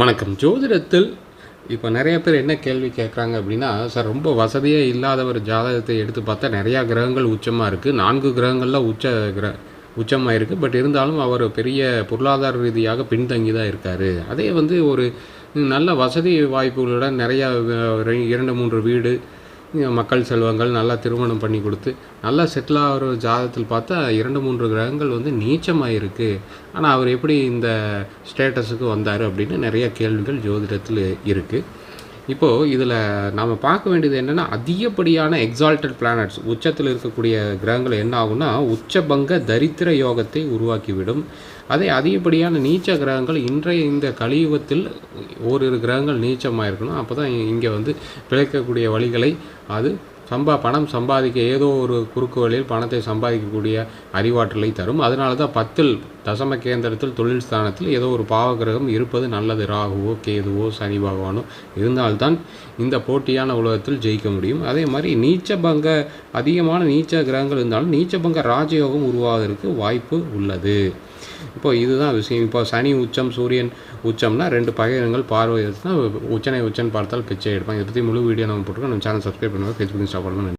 வணக்கம். ஜோதிடத்தில் இப்போ நிறைய பேர் என்ன கேள்வி கேட்குறாங்க அப்படின்னா சார் ரொம்ப வசதியே இல்லாத ஒரு ஜாதகத்தை எடுத்து பார்த்தா நிறையா கிரகங்கள் உச்சமாக இருக்குது நான்கு கிரகங்களில் உச்ச கிர உச்சமாக இருக்குது பட் இருந்தாலும் அவர் பெரிய பொருளாதார ரீதியாக பின்தங்கி தான் இருக்கார். அதே வந்து ஒரு நல்ல வசதி வாய்ப்புகளுடன் நிறையா இரண்டு மூன்று வீடு மக்கள் செல்வங்கள் நல்லா திருமணம் பண்ணி கொடுத்து நல்லா செட்டில் ஆகிற ஜாதகத்தில் பார்த்தா இரண்டு மூன்று கிரகங்கள் வந்து நீச்சமாக இருக்குது ஆனால் அவர் எப்படி இந்த ஸ்டேட்டஸுக்கு வந்தார் அப்படின்னு நிறைய கேள்விகள் ஜோதிடத்தில் இருக்குது இப்போது இதில் நாம் பார்க்க வேண்டியது என்னென்னா அதிகப்படியான எக்ஸால்டட் பிளானட்ஸ் உச்சத்தில் இருக்கக்கூடிய கிரகங்கள் என்ன ஆகும்னா உச்சபங்க தரித்திர யோகத்தை உருவாக்கிவிடும். அதே அதிகப்படியான நீச்ச கிரகங்கள் இன்றைய இந்த கலியுகத்தில் ஓரிரு கிரகங்கள் நீச்சமாக இருக்கணும் அப்போ தான் இங்கே வந்து பிழைக்கக்கூடிய வழிகளை அது சம்பா பணம் சம்பாதிக்க ஏதோ ஒரு குறுக்கு வழியில் பணத்தை சம்பாதிக்கக்கூடிய அறிவாற்றலை தரும். அதனால தான் பத்தில் தசம கேந்திரத்தில் தொழில் ஸ்தானத்தில் ஏதோ ஒரு பாவகிரகம் இருப்பது நல்லது. ராகுவோ கேதுவோ சனி பகவானோ இருந்தால்தான் இந்த போட்டியான உலகத்தில் ஜெயிக்க முடியும். அதே மாதிரி நீச்சபங்க அதிகமான நீச்ச கிரகங்கள் இருந்தாலும் நீச்சபங்க ராஜயோகம் உருவாவதற்கு வாய்ப்பு உள்ளது. இப்போ இதுதான் விஷயம். இப்போ சனி உச்சம் சூரியன் உச்சம்னா ரெண்டு பகைரங்கள் பார்வை உச்சனை உச்சன் பார்த்தால் பிச்சை எடுப்பாங்க. இதை பற்றி முழு வீடியோ நம்ம போட்டுருக்கோம். நம்ம சேனல் சப்ஸ்கிரைப் பண்ணுவோம் ஃபேஸ்புக் இன்ஸ்டா